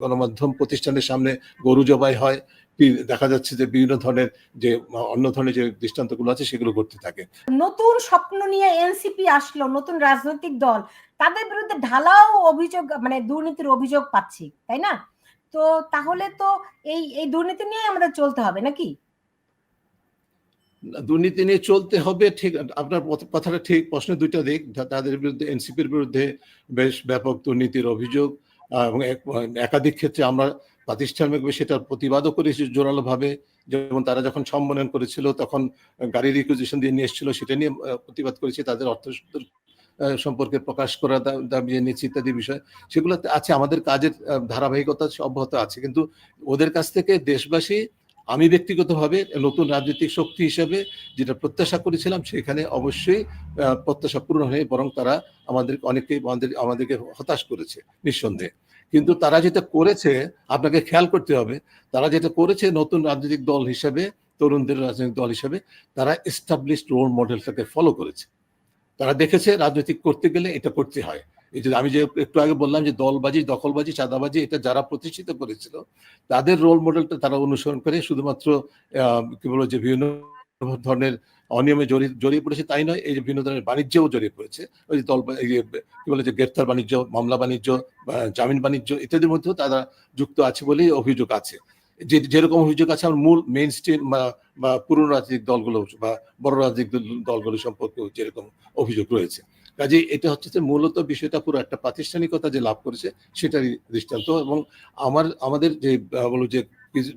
গণমাধ্যম প্রতিষ্ঠানের সামনে গরু জবাই হয়। দেখা যাচ্ছে যে বিভিন্ন ধরনের যে অন্য ধরনের যে দৃষ্টান্তগুলো আছে সেগুলো করতে থাকে। নতুন স্বপ্ন নিয়ে এনসিপি আসলো নতুন রাজনৈতিক দল। তাদের বিরুদ্ধে ঢালাও অভিযোগ মানে দুর্নীতির অভিযোগ পাচ্ছি তাই না? তো তাহলে তো এই এই দুর্নীতি নিয়ে আমাদের চলতে হবে নাকি? দুর্নীতি নিয়ে চলতে হবে ঠিক আপনার কথাটা ঠিক প্রশ্নের দুইটা দিক। তাদের বিরুদ্ধে এনসিপির বিরুদ্ধে বেশ ব্যাপক দুর্নীতির অভিযোগ। এবং এক- একাধিক ক্ষেত্রে আমরা প্রাতিষ্ঠানিকভাবে সেটার প্রতিবাদও করেছি জোরালোভাবে, যেমন তারা যখন সম্মেলন করেছিল, তখন গাড়ি রিকুইজিশন দিয়ে নিয়ে এসেছিল, সেটা নিয়ে প্রতিবাদ করেছি, তাদের অর্থ সম্পর্কে প্রকাশ করা দাবি জানিয়েছি ইত্যাদি বিষয়। সেগুলো আছে, আমাদের কাজের ধারাবাহিকতা অব্যাহত আছে, কিন্তু ওদের কাছ থেকে দেশবাসী আমি ব্যক্তিগতভাবে নতুন রাজনৈতিক শক্তি হিসেবে যেটা প্রত্যাশা করেছিলাম, সেখানে অবশ্যই প্রত্যাশা পূরণ হয়ে বরং তারা আমাদের অনেকে আমাদের, আমাদেরকে হতাশ করেছে নিঃসন্দেহে। কিন্তু তারা যেটা করেছে, আপনাকে খেয়াল করতে হবে, তারা যেটা করেছে নতুন রাজনৈতিক দল হিসেবে, তরুণদের রাজনৈতিক দল হিসেবে, তারা এস্টাবলিশড রোল মডেলটাকে ফলো করেছে। তারা দেখেছে রাজনৈতিক করতে গেলে এটা করতে হয়। যে আমি যে একটু আগে বললাম যে দলবাজি, দখলবাজি, চাঁদাবাজি, এটা যারা প্রতিষ্ঠিত করেছিল, তাদের রোল মডেলটা তারা অনুসরণ করে শুধুমাত্র কি বলব যে বিভিন্ন ধরনের অনিয়মে জড়িয়ে জড়িয়ে পড়েছে তাই নয়, এই যে বিভিন্ন ধরনের বাণিজ্যও জড়িয়ে পড়েছে। ওই যে দল কি বলে যে গ্রেফতার বাণিজ্য, মামলা বাণিজ্য জামিন বাণিজ্য, ইত্যাদির মধ্যেও তারা যুক্ত আছে বলেই অভিযোগ আছে। যে, যেরকম অভিযোগ আছে, আমার মূল মেইন স্ট্রিম পুরনো রাজনৈতিক দলগুলো বা বড় রাজনৈতিক দল- দলগুলো সম্পর্কে যেরকম অভিযোগ রয়েছে। কাজে এটা হচ্ছে যে মূলত বিষয়টা পুরো একটা প্রাতিষ্ঠানিকতা যে লাভ করেছে, সেটারই দৃষ্টান্ত এবং আমার, আমাদের যে বলো যে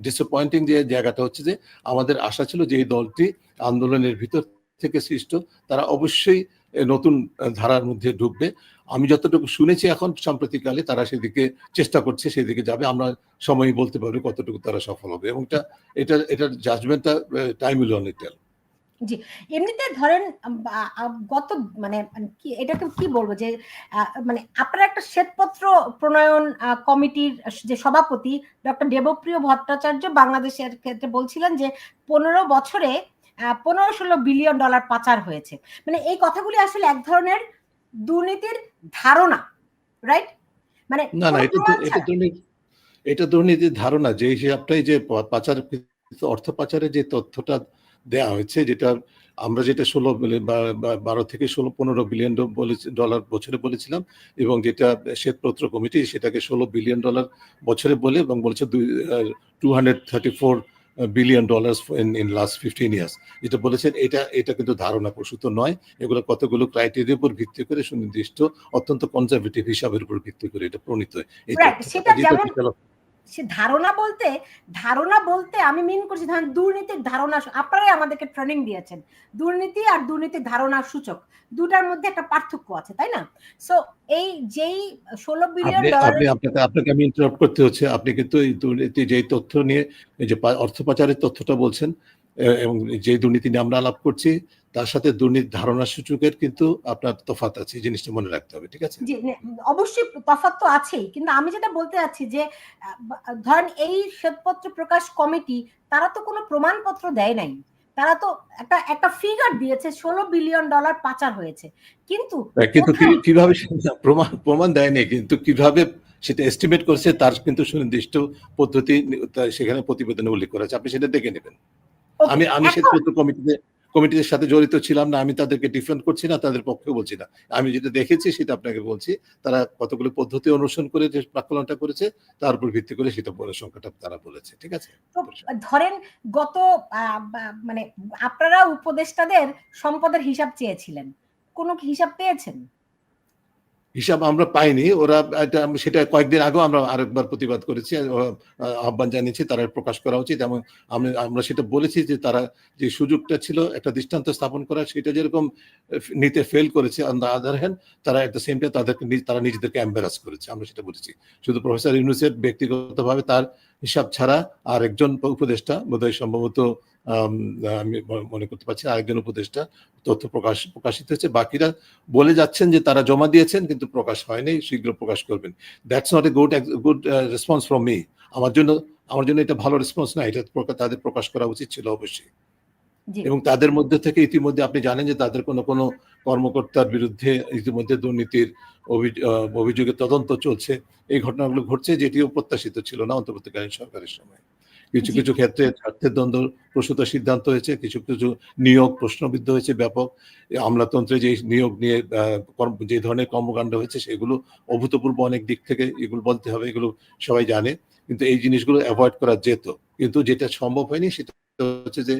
ডিসঅ্যাপয়েন্টিং যে জায়গাটা হচ্ছে যে, আমাদের আশা ছিল যে এই দলটি আন্দোলনের ভিতর থেকে সৃষ্ট, তারা অবশ্যই নতুন ধারার মধ্যে ঢুকবে। আমি যতটুকু শুনেছি এখন সাম্প্রতিককালে তারা সেদিকে চেষ্টা করছে, সেদিকে যাবে, আমরা সময় বলতে পারব কতটুকু তারা সফল হবে এবং এটা এটা, এটার জাজমেন্টটা টাইম উইল অনলি টেল এমনিতে ধরেন গত মানে মানে কি এটাকে কি বলব যে মানে আপনার একটা শ্বেতপত্র প্রণয়ন কমিটির যে সভাপতি ডক্টর দেবপ্রিয় ভট্টাচার্য বাংলাদেশের ক্ষেত্রে বলছিলেন যে পনেরো বছরে পনেরো ষোলো বিলিয়ন ডলার পাচার হয়েছে। মানে এই কথাগুলি আসলে এক ধরনের দুর্নীতির ধারণা রাইট? মানে না না এটা দুর্নীতির ধারণা। যে হিসাবটাই যে পাচার অর্থ পাচারের যে তথ্যটা দেয়া হয়েছে যেটা আমরা যেটা ষোলো বারো থেকে ষোলো পনেরো বিলিয়ন ডলার বছরে বলেছিলাম এবং যেটা শ্বেতপত্র কমিটি সেটাকে ষোলো বিলিয়ন ডলার বছরে বলে এবং বলেছে দুই two hundred thirty four billion dollar in in last fifteen years যেটা বলেছেন এটা এটা কিন্তু ধারণা প্রসূত নয়। এগুলো কতগুলো ক্রাইটেরিয়ার উপর ভিত্তি করে সুনির্দিষ্ট অত্যন্ত কনজারভেটিভ হিসাবের উপর ভিত্তি করে এটা প্রণীত সে ধারণা বলতে ধারণা বলতে আমি মিন করছি ধরেন দুর্নীতির ধারণা আপনারাই আমাদেরকে ট্রেনিং দিয়েছেন। দুর্নীতি আর দুর্নীতির ধারণা সূচক দুটার মধ্যে একটা পার্থক্য আছে তাই না? সো এই যেই ষোলো বিলিয়ন আপনি আপনাকে আপনাকে আমি ইন্টারাপ্ট করতে হচ্ছে। আপনি কিন্তু এই দুর্নীতি যেই তথ্য নিয়ে এই যে অর্থ পাচারের তথ্যটা বলছেন এবং যে দুর্নীতি নিয়ে আমরা আলাপ করছি তার সাথে দুর্নীতি ধারণা সূচকের কিন্তু আপনার তফাৎ আছে এই জিনিসটা মনে রাখতে হবে ঠিক আছে? অবশ্যই তফাৎ তো আছেই কিন্তু আমি যেটা বলতে চাচ্ছি যে ধরেন এই শ্বেতপত্র প্রকাশ কমিটি তারা তো কোনো প্রমাণপত্র দেয় নাই। তারা তো একটা একটা ফিগার দিয়েছে ষোলো বিলিয়ন ডলার পাচার হয়েছে। কিন্তু কিন্তু কীভাবে প্রমাণ প্রমাণ দেয়নি কিন্তু কীভাবে সেটা এস্টিমেট করছে তার কিন্তু সুনির্দিষ্ট পদ্ধতি সেখানে প্রতিবেদনে উল্লেখ করা আছে আপনি সেটা দেখে নেবেন। আমি আমি শ্বেতপত্র কমিটিতে কমিটির সাথে জড়িত ছিলাম না আমি তাদেরকে ডিফেন্ড করছি না তাদের পক্ষে বলছি না। আমি যেটা দেখেছি সেটা আপনাকে বলছি তারা কতগুলো পদ্ধতি অনুসরণ করে যে প্রাকলনটা করেছে তার উপর ভিত্তি করে সেটা বড় সংখ্যাটা তারা বলেছে ঠিক আছে? ধরেন গত মানে আপনারা উপদেষ্টাদের সম্পদের হিসাব চেয়েছিলেন। কোনো কি হিসাব পেয়েছেন? হিসাব আমরা পাইনি। ওরা সেটা কয়েকদিন আগেও আমরা আরেকবার প্রতিবাদ করেছি আহ্বান জানিয়েছি, তারা প্রকাশ করা উচিত এবং আমি, আমরা সেটা বলেছি যে তারা যে সুযোগটা ছিল, একটা দৃষ্টান্ত স্থাপন করা, সেটা যেরকম নিতে ফেল করেছে অন দ্য আদার হ্যান্ড তারা একটা সেম টাইম তাদেরকে তারা নিজেদেরকে অ্যাম্বারাস করেছে, আমরা সেটা বলেছি। শুধু প্রফেসর ইউনুসের ব্যক্তিগতভাবে তার হিসাব ছাড়া আর একজন উপদেষ্টা বোধহয় সম্ভবত আমি মনে করতে পারছি আরেকজন উপদেষ্টা তথ্য প্রকাশ প্রকাশিত হয়েছে। বাকিরা বলে যাচ্ছেন যে তারা জমা দিয়েছেন কিন্তু প্রকাশ হয়নি শীঘ্র প্রকাশ করবেন। That's not a good good response from me আমার জন্য আমার জন্য এটা ভালো রেসপন্স না এটা তাদের প্রকাশ করা উচিত ছিল অবশ্যই। এবং তাদের মধ্যে থেকে ইতিমধ্যে আপনি জানেন যে তাদের কোনো কোনো কর্মকর্তার বিরুদ্ধে ইতিমধ্যে দুর্নীতির অভি- অভিযোগে তদন্ত চলছে। এই ঘটনাগুলো ঘটছে যেটিও প্রত্যাশিত ছিল না অন্তর্বর্তীকালীন সরকারের সময়। কিছু কিছু ক্ষেত্রে স্বার্থের দ্বন্দ্ব প্রসূত সিদ্ধান্ত হয়েছে কিছু কিছু নিয়োগ প্রশ্নবিদ্ধ হয়েছে ব্যাপক। আমলাতন্ত্রে যে নিয়োগ নিয়ে যে ধরনের কর্মকাণ্ড হয়েছে সেগুলো অভূতপূর্ব অনেক দিক থেকে এগুলো বলতে হবে এগুলো সবাই জানে। কিন্তু এই জিনিসগুলো অ্যাভয়েড করা যেত। কিন্তু যেটা সম্ভব হয়নি সেটা হচ্ছে যে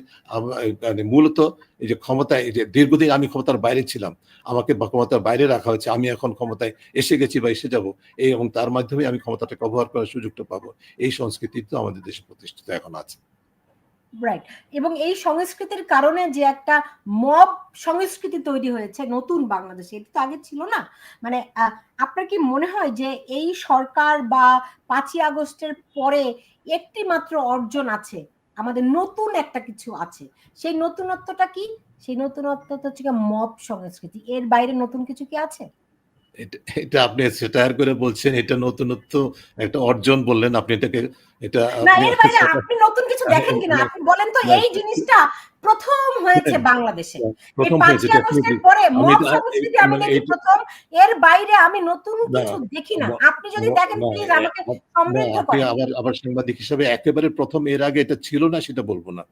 মানে মূলত এই যে ক্ষমতায় যে দীর্ঘদিন আমি ক্ষমতার বাইরে ছিলাম, আমাকে ক্ষমতার বাইরে রাখা হয়েছে, আমি এখন ক্ষমতায় এসে গেছি বা এসে যাব, এই এবং তার মাধ্যমে আমি ক্ষমতাটা কভার করার সুযোগটা পাবো। এই সংস্কৃতি তো আমাদের দেশে প্রতিষ্ঠিত এখন আছে। রাইট এবং এই সংস্কৃতির কারণে যে একটা মব সংস্কৃতি তৈরি হয়েছে, নতুন বাংলাদেশে, এটা তো আগে ছিল না। মানে আপনার কি মনে হয় যে এই সরকার বা পাঁচই আগস্টের পরে একটি মাত্র অর্জন আছে? আমাদের নতুন একটা কিছু আছে। সেই নতুনত্বটা কি? সেই নতুনত্বটা হচ্ছে মব সংস্কৃতি। এর বাইরে নতুন কিছু কি আছে? এটা আপনি সেটার করে বলছেন এটা নতুনত্ব একটা অর্জন বললেন আপনি এটাকে এটা আপনি নতুন কিছু দেখেন কিনা? আপনি বলেন তো এই জিনিসটা প্রথম হয়েছে বাংলাদেশে। প্রথম হয়েছে পরে মানে প্রথম এর বাইরে আমি নতুন কিছু দেখি না। আপনি যদি দেখেন প্লিজ আমাকে সমৃদ্ধ আপনি করেন। আবার আবার সাংবাদিক হিসাবে একেবারে প্রথম এর আগে এটা ছিল না সেটা বলব না।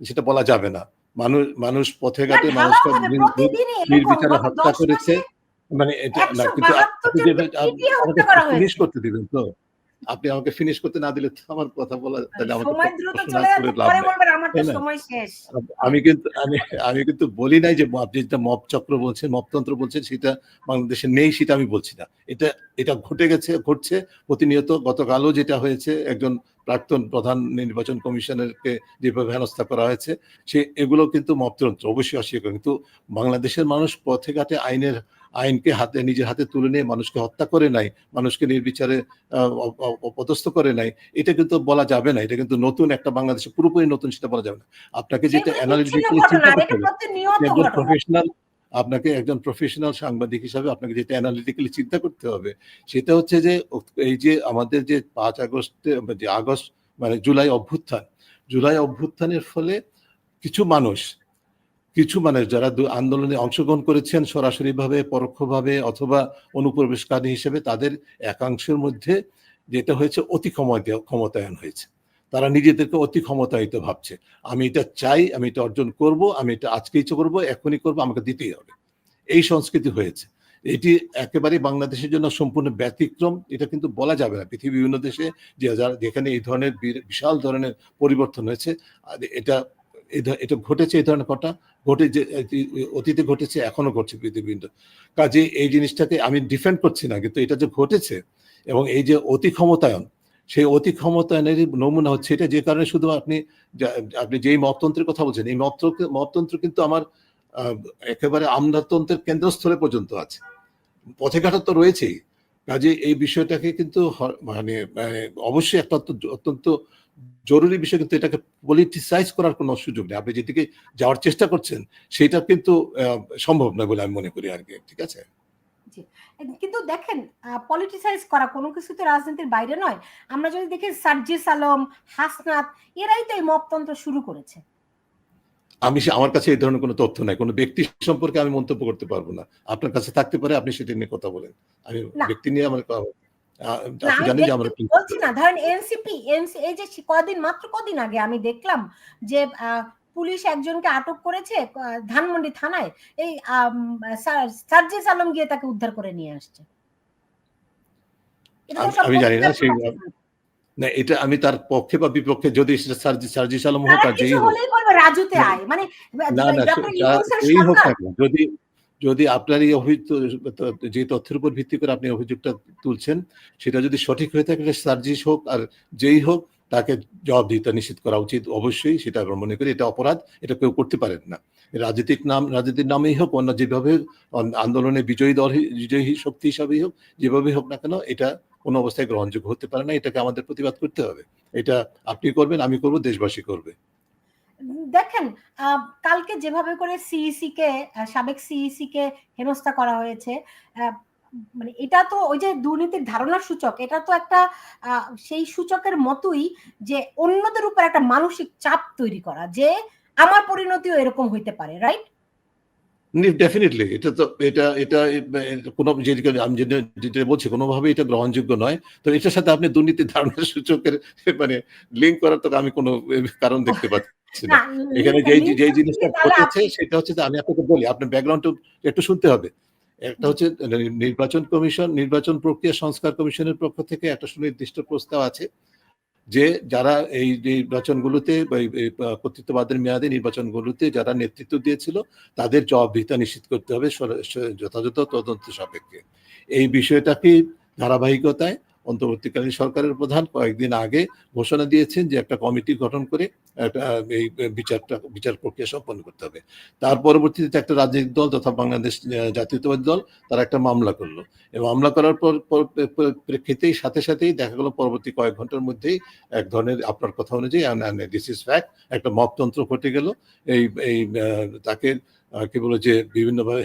সেটা বলা যাবে না। মানুষ মানুষ পথে ঘাটে মানুষকে এরকম নির্বিচারে হত্যা করেছে। মানে এটা না কিন্তু 172 আপনি জনকে যে- আপ- পিটিয়ে হত্যা আমাকে করা ফিনিশ করতে দিবেন তো। আপনি আমাকে ফিনিশ করতে না দিলে তো আমার কথা বলা তাহলে আমাকে আমি কিন্তু আমি আমি কিন্তু বলি নাই যে আপনি যেটা চক্র বলছেন মপতন্ত্র বলছেন সেটা বাংলাদেশে নেই সেটা আমি বলছি না। এটা এটা ঘটে গেছে ঘটছে। প্রতিনিয়ত গতকালও যেটা হয়েছে একজন প্রাক্তন প্রধান নির্বাচন কমিশনারকে যেভাবে হেনস্থা করা হয়েছে সে এগুলো কিন্তু মপতন্ত্র অবশ্যই অস্বীকার। কিন্তু বাংলাদেশের মানুষ পথে ঘাটে আইনের আইনকে হাতে নিজের হাতে তুলে নিয়ে মানুষকে হত্যা করে নাই মানুষকে নির্বিচারে অপদস্থ করে নাই এটা কিন্তু বলা যাবে না এটা কিন্তু নতুন একটা বাংলাদেশে পুরোপুরি নতুন সেটা বলা যাবে না। আপনাকে যেটা অ্যানালিটিক্যালি চিন্তা করতে হবে একজন প্রফেশনাল আপনাকে একজন প্রফেশনাল সাংবাদিক হিসাবে আপনাকে যেটা অ্যানালিটিক্যালি চিন্তা করতে হবে সেটা হচ্ছে যে এই যে আমাদের যে পাঁচ আগস্টে যে আগস্ট মানে জুলাই অভ্যুত্থান জুলাই অভ্যুত্থানের ফলে কিছু মানুষ কিছু মানুষ যারা আন্দোলনে অংশগ্রহণ করেছেন সরাসরিভাবে, পরোক্ষভাবে অথবা অনুপ্রবেশকারী হিসেবে, তাদের একাংশের মধ্যে যেটা হয়েছে অতি ক্ষমতা ক্ষমতায়ন হয়েছে। তারা নিজেদেরকে অতি ক্ষমতায়িত ভাবছে। আমি এটা চাই, আমি এটা অর্জন করব, আমি এটা আজকেই করব, এখনই করব, আমাকে দিতেই হবে। এই সংস্কৃতি হয়েছে। এটি একেবারে বাংলাদেশের জন্য সম্পূর্ণ ব্যতিক্রম। এটা কিন্তু বলা যাবে না। পৃথিবীর বিভিন্ন দেশে যে যারা যেখানে এই ধরনের বিশাল ধরনের পরিবর্তন হয়েছে এটা এটা ঘটেছে এই ধরনের ঘটনা ঘটে যে অতীতে ঘটেছে, এখনও ঘটছে পৃথিবীর কাজে এই জিনিসটাকে আমি ডিফেন্ড করছি না, কিন্তু এটা যে ঘটেছে এবং এই যে অতি ক্ষমতায়ন সেই অতি ক্ষমতায়নেরই নমুনা হচ্ছে, এটা যে কারণে শুধু আপনি আপনি যেই মতন্ত্রের কথা বলছেন, এই মতন্ত্র মতন্ত্র কিন্তু আমার একেবারে আমলাতন্ত্রের কেন্দ্রস্থলে পর্যন্ত আছে। পথে ঘাটা তো রয়েছেই। কাজে এই বিষয়টাকে কিন্তু মানে মানে অবশ্যই একটা অত্যন্ত জরুরি বিষয় কিন্তু এটাকে পলিটিসাইজ করার কোনো সুযোগ নেই। আপনি যেদিকে যাওয়ার চেষ্টা করছেন সেটা কিন্তু সম্ভব নয় বলে আমি মনে করি আর কি ঠিক আছে? কিন্তু দেখেন পলিটিসাইজ করা কোনো কিছু তো রাজনীতির বাইরে নয়। আমরা যদি দেখি সার্জিস আলম হাসনাত এরাই তো এই মপতন্ত্র শুরু করেছে। আমি আমার কাছে এই ধরনের কোনো তথ্য নাই। কোনো ব্যক্তি সম্পর্কে আমি মন্তব্য করতে পারব না। আপনার কাছে থাকতে পারে আপনি সেটা নিয়ে কথা বলেন। আমি ব্যক্তি নিয়ে আমার বলছি না ধরেন এনসিপি এই যে কদিন মাত্র কদিন আগে আমি দেখলাম যে পুলিশ একজনকে আটক করেছে ধানমন্ডি থানায়। এই সার্জিস আলম গিয়ে তাকে উদ্ধার করে নিয়ে আসছে। আমি- জানি না সেই না এটা আমি তার পক্ষে বা বিপক্ষে যদি সার্জিস আলম হোক আর যেই হোক। রাজুতে আয়। মানে না না এই হোক যদি যদি আপনার এই অভিযোগ যে তথ্যের উপর ভিত্তি করে আপনি অভিযোগটা তুলছেন, সেটা যদি সঠিক হয়ে থাকে সার্জিস হোক আর যেই হোক, তাকে জবাবদিহিতা নিশ্চিত করা উচিত। অবশ্যই সেটা আমরা মনে করি, এটা অপরাধ, এটা কেউ করতে পারেন না। রাজনৈতিক নাম রাজনীতির নামেই হোক, অন্য যেভাবে আন- আন্দোলনে বিজয়ী দল বিজয়ী শক্তি হিসাবেই হোক, যেভাবে হোক না কেন, এটা কোনো অবস্থায় গ্রহণযোগ্য হতে পারে না। এটাকে আমাদের প্রতিবাদ করতে হবে। এটা আপনি করবেন, আমি করব, দেশবাসী করবে। দেখেন কালকে যেভাবে করে সিইসি কে সাবেক সিইসি কে হেনস্থা করা হয়েছে মানে এটা তো ওই যে দুর্নীতির ধারণার সূচক, এটা তো একটা সেই সূচকের মতোই যে অন্যদের উপর একটা মানসিক চাপ তৈরি করা, যে আমার পরিণতিও এরকম হইতে পারে রাইট ডেফিনেটলি এটা তো, এটা এটা কোনো যেটা আমি যেটা বলছি কোনোভাবে এটা গ্রহণযোগ্য নয়। তো এটার সাথে আপনি দুর্নীতির ধারণার সূচকের মানে লিঙ্ক করার তো আমি কোনো কারণ দেখতে পাচ্ছি এখানে যেই করতে জিনিসটা ঘটেছে সেটা হচ্ছে যে আমি আপনাকে বলি আপনার ব্যাকগ্রাউন্ড একটু শুনতে হবে। একটা হচ্ছে নির্বাচন কমিশন নির্বাচন প্রক্রিয়া সংস্কার কমিশনের পক্ষ থেকে একটা সুনির্দিষ্ট প্রস্তাব আছে যে যারা এই নির্বাচনগুলোতে কর্তৃত্ববাদের মেয়াদে নির্বাচনগুলোতে যারা নেতৃত্ব দিয়েছিল তাদের জবাবদিহিতা নিশ্চিত করতে হবে যথাযথ তদন্ত সাপেক্ষে। এই বিষয়টাকে ধারাবাহিকতায় অন্তর্বর্তীকালীন সরকারের প্রধান কয়েকদিন আগে ঘোষণা দিয়েছেন যে একটা কমিটি গঠন করে একটা, এই বিচারটা, বিচার প্রক্রিয়া সম্পন্ন করতে হবে। তার পরবর্তীতে একটা রাজনৈতিক দল তথা বাংলাদেশ জাতীয়তাবাদী দল, তারা একটা মামলা করল। এবং মামলা করার পর, পর- পর- প্রেক্ষিতেই সাথে সাথেই দেখা গেল পরবর্তী কয়েক ঘণ্টার মধ্যেই এক ধরনের আপনার কথা অনুযায়ী দিস ইজ ফ্যাক্ট একটা মপতন্ত্র ঘটে গেল। এই এই তাকে কি বলে যে বিভিন্নভাবে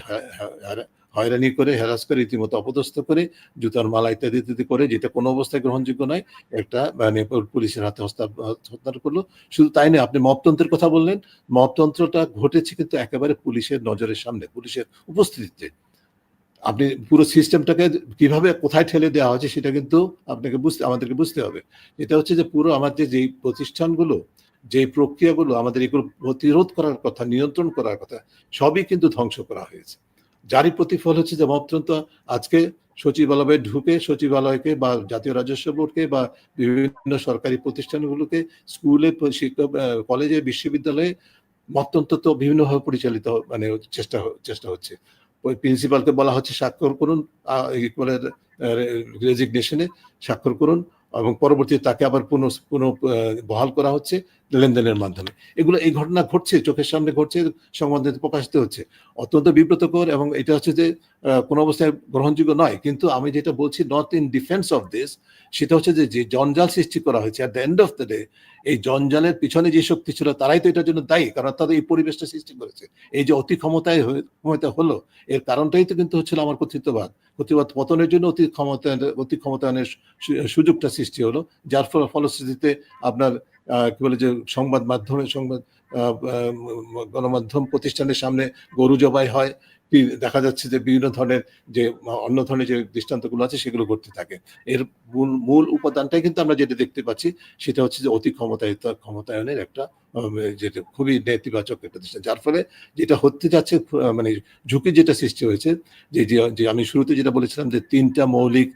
হয়রানি করে হ্যারাস করে, রীতিমতো অপদস্থ করে, জুতার মালা ইত্যাদি ইত্যাদি করে, যেটা কোনো অবস্থায় গ্রহণযোগ্য নয়, একটা মানে পুলিশের হাতে হস্তা, হস্তান্তর করল। শুধু তাই নয়, আপনি মপতন্ত্রের কথা বললেন, মপতন্ত্রটা ঘটেছে কিন্তু একেবারে পুলিশের নজরের সামনে, পুলিশের উপস্থিতিতে। আপনি পুরো সিস্টেমটাকে কীভাবে, কোথায় ঠেলে দেওয়া হয়েছে, সেটা কিন্তু আপনাকে বুঝতে, আমাদেরকে বুঝতে হবে। এটা হচ্ছে যে পুরো আমাদের যে প্রতিষ্ঠানগুলো, যে প্রক্রিয়াগুলো, আমাদের এগুলো প্রতিরোধ করার কথা, নিয়ন্ত্রণ করার কথা, সবই কিন্তু ধ্বংস করা হয়েছে। যারই প্রতিফল হচ্ছে যে মপতন্ত্র আজকে সচিবালয়ে ঢুকে, সচিবালয়কে বা জাতীয় রাজস্ব বোর্ডকে বা বিভিন্ন সরকারি প্রতিষ্ঠানগুলোকে, স্কুলে শিক্ষক কলেজে, বিশ্ববিদ্যালয়ে মততন্ত্র তো বিভিন্নভাবে পরিচালিত মানে চেষ্টা চেষ্টা হচ্ছে। ওই প্রিন্সিপালকে বলা হচ্ছে স্বাক্ষর করুন রেজিগনেশনে স্বাক্ষর করুন এবং পরবর্তীতে তাকে আবার পুনঃ পুনঃ বহাল করা হচ্ছে। লেনদেনের মাধ্যমে। এগুলো এই ঘটনা ঘটছে, চোখের সামনে ঘটছে, সংবাদে প্রকাশিত হচ্ছে। অত্যন্ত বিব্রতকর এবং এটা হচ্ছে যে কোনো অবস্থায় গ্রহণযোগ্য নয়। কিন্তু আমি যেটা বলছি not in defence of this সেটা হচ্ছে যে জঞ্জাল সৃষ্টি করা হয়েছে at the end of the day এই জঞ্জালের পিছনে যে শক্তি ছিল, তারাই তো এটার জন্য দায়ী, কারণ তাদের এই পরিবেশটা সৃষ্টি করেছে। এই যে অতি ক্ষমতায় ক্ষমতা হলো, এর কারণটাই তো কিন্তু হচ্ছিল আমার কর্তৃত্ববাদ। কর্তৃত্ববাদ পতনের জন্য অতি ক্ষমতায়ন অতি ক্ষমতায়নের সুযোগটা সৃষ্টি হলো, যার ফল, ফলশ্রুতিতে আপনার কি বলে যে, সংবাদ মাধ্যমে, সংবাদ গণমাধ্যম প্রতিষ্ঠানের সামনে গরু জবাই হয় দেখা যাচ্ছে যে বিভিন্ন ধরনের যে, অন্য ধরনের যে দৃষ্টান্তগুলো আছে সেগুলো ঘটতে থাকে। এর মূল মূল উপাদানটাই কিন্তু আমরা যেটা দেখতে পাচ্ছি, সেটা হচ্ছে যে অতি ক্ষমতায়িত, ক্ষমতায়নের একটা যেটা খুবই নেতিবাচক একটা দৃষ্টান্ত। যার ফলে যেটা হতে যাচ্ছে মানে ঝুঁকি যেটা সৃষ্টি হয়েছে, যে- যে আমি শুরুতে যেটা বলেছিলাম যে, তিনটা মৌলিক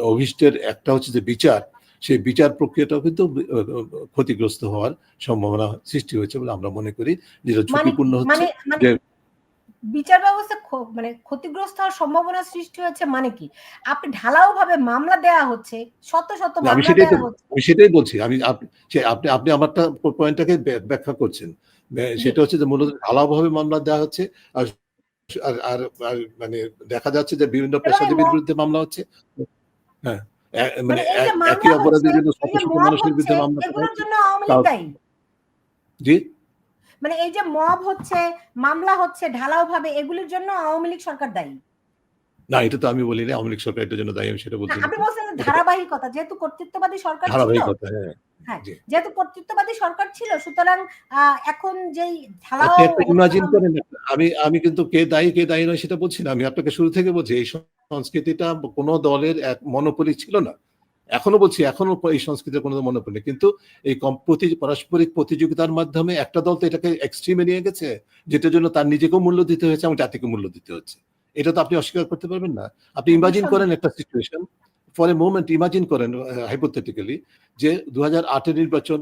অভিষ্টের একটা হচ্ছে যে বিচার সেই বিচার প্রক্রিয়াটাও কিন্তু ক্ষতিগ্রস্ত হওয়ার সম্ভাবনা সৃষ্টি হয়েছে বলে আমরা মনে করি। যেটা মানে ঝুঁকিপূর্ণ হচ্ছে মানে মানে যে- বিচার ব্যবস্থা মানে ক্ষতিগ্রস্ত হওয়ার সম্ভাবনা সৃষ্টি হচ্ছে মানে কি? আপনি ঢালাও ভাবে মামলা দেয়া হচ্ছে শত শত আমি সেটাই আমি সেটাই বলছি। আমি আপনি আপনি আমারটা পয়েন্টটাকে ব্যাখ্যা করছেন। সেটা হচ্ছে যে মূলত ঢালাও ভাবে মামলা দেওয়া হচ্ছে আর আর আর মানে দেখা যাচ্ছে যে বিভিন্ন পেশাজীবীর বিরুদ্ধে মামলা হচ্ছে। হ্যাঁ। মানে মানে একই অপরাধের জন্য শত শত মানুষের বিরুদ্ধে মামলা করা জি? মানে এই যে মব হচ্ছে মামলা হচ্ছে ঢালাও ভাবে এগুলির জন্য আওয়ামী লীগ সরকার দায়ী? না এটা তো আমি বলিনি আওয়ামী লীগ সরকার এটার জন্য দায়ী আমি সেটা না, বলছি আপনি বলছেন ধারাবাহিকতা যেহেতু কর্তৃত্ববাদী সরকার ধারাবাহিকতা হ্যাঁ হ্যাঁ যেহেতু কর্তৃত্ববাদী সরকার ছিল সুতরাং এখন যেই ঢালাও ইমাজিন করেন আমি আমি কিন্তু কে দায়ী কে দায়ী নয় সেটা বলছি না আমি আপনাকে শুরু থেকে বলছি এই সংস্কৃতিটা কোনো দলের এক মনোপলি ছিল না। এখনও বলছি এখনও এই সংস্কৃতির কোনো মনোপলি কিন্তু এই প্রতি পারস্পরিক প্রতিযোগিতার মাধ্যমে একটা দল তো এটাকে এক্সট্রিমে নিয়ে গেছে যেটার জন্য তার নিজেকেও মূল্য দিতে হয়েছে এবং জাতিকে মূল্য দিতে হচ্ছে। এটা তো আপনি অস্বীকার করতে পারবেন না। আপনি ইমাজিন করেন একটা situation for a moment imagine করেন হাইপোথেটিক্যালি যে দু হাজার আটের নির্বাচন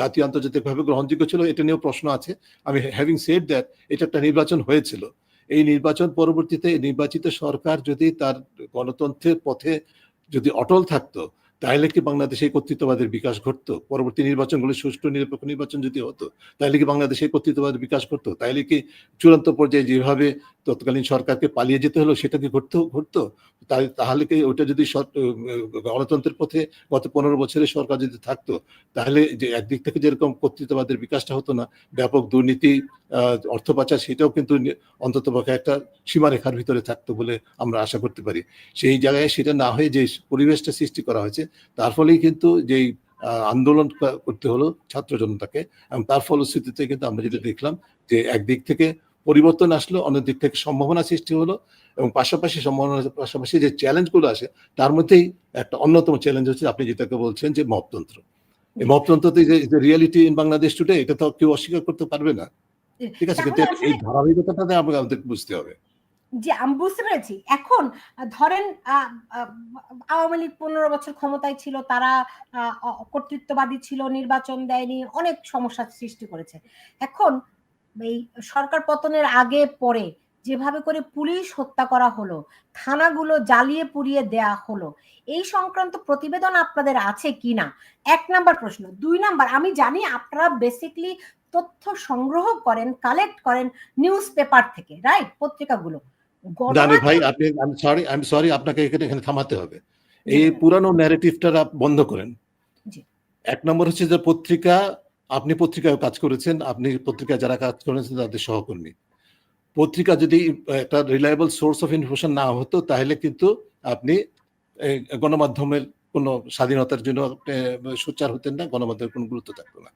জাতীয় আন্তর্জাতিকভাবে গ্রহণযোগ্য ছিল এটা নিয়েও প্রশ্ন আছে। আমি হ্যাভিং সেড দ্যাট এটা একটা নির্বাচন হয়েছিল। এই নির্বাচন পরবর্তীতে নির্বাচিত সরকার যদি তার গণতন্ত্রের পথে যদি অটল থাকতো তাহলে কি বাংলাদেশে কর্তৃত্ববাদের বিকাশ ঘটতো? পরবর্তী নির্বাচনগুলো সুষ্ঠু, নিরপেক্ষ নির্বাচন যদি হতো তাহলে কি বাংলাদেশে কর্তৃত্ববাদের বিকাশ ঘটতো? তাহলে কি চূড়ান্ত পর্যায়ে যেভাবে তৎকালীন সরকারকে পালিয়ে যেতে হলো, সেটা কি ঘটতো? ঘটতো। তাহলে কি ওটা যদি গণতন্ত্রের পথে গত পনেরো বছরের সরকার যদি থাকতো, তাহলে যে একদিক থেকে যেরকম কর্তৃত্ববাদের বিকাশটা হতো না, ব্যাপক দুর্নীতি অর্থ পাচার, সেটাও কিন্তু অন্তত একটা সীমারেখার ভিতরে থাকতো বলে আমরা আশা করতে পারি। সেই জায়গায় সেটা না হয়ে যে পরিবেশটা সৃষ্টি করা হয়েছে তার ফলেই কিন্তু যেই আন্দোলন করতে হলো ছাত্র জনতাকে এবং তার ফলশ্রুতিতে কিন্তু আমরা যেটা দেখলাম যে একদিক থেকে পরিবর্তন আসলো অন্য দিক থেকে সম্ভাবনা সৃষ্টি হলো এবং পাশাপাশি সম্ভাবনা পাশাপাশি যে চ্যালেঞ্জগুলো আসে তার মধ্যেই একটা অন্যতম চ্যালেঞ্জ হচ্ছে আপনি যেটাকে বলছেন যে মপতন্ত্র এই মপতন্ত্রতে যে রিয়েলিটি ইন বাংলাদেশ টুডে এটা তো কেউ অস্বীকার করতে পারবে না। ঠিক আছে কিন্তু এই ধারাবাহিকতাটা আমাকে আমাদের বুঝতে হবে। যে আমি বুঝতে পেরেছি। এখন ধরেন আওয়ামী লীগ পনেরো বছর ক্ষমতায় ছিল, তারা কর্তৃত্ববাদী ছিল, নির্বাচন দেয়নি, অনেক সমস্যার সৃষ্টি করেছে। এখন, এই সরকার পতনের আগে পরে যেভাবে করে পুলিশ হত্যা করা হলো, থানাগুলো জ্বালিয়ে পুড়িয়ে দেয়া হলো, এই সংক্রান্ত প্রতিবেদন আপনাদের আছে কি না এক নাম্বার প্রশ্ন। দুই নাম্বার, আমি জানি আপনারা বেসিকলি তথ্য সংগ্রহ করেন কালেক্ট করেন নিউজ পেপার থেকে রাইট পত্রিকাগুলো। ভাই আপনি আমি সরি আমি সরি আপনাকে এখানে থামাতে হবে। এই পুরানো ন্যারেটিভটা বন্ধ করেন। এক নম্বর হচ্ছে যে পত্রিকা আপনি পত্রিকায় কাজ করেছেন আপনি পত্রিকায় যারা কাজ করেছেন তাদের সহকর্মী। পত্রিকা যদি একটা রিলায়েবল সোর্স অফ ইনফরমেশন না হতো তাহলে কিন্তু আপনি গণমাধ্যমের কোনো স্বাধীনতার জন্য সোচ্চার হতেন না গণমাধ্যমের কোনো গুরুত্ব থাকতো না।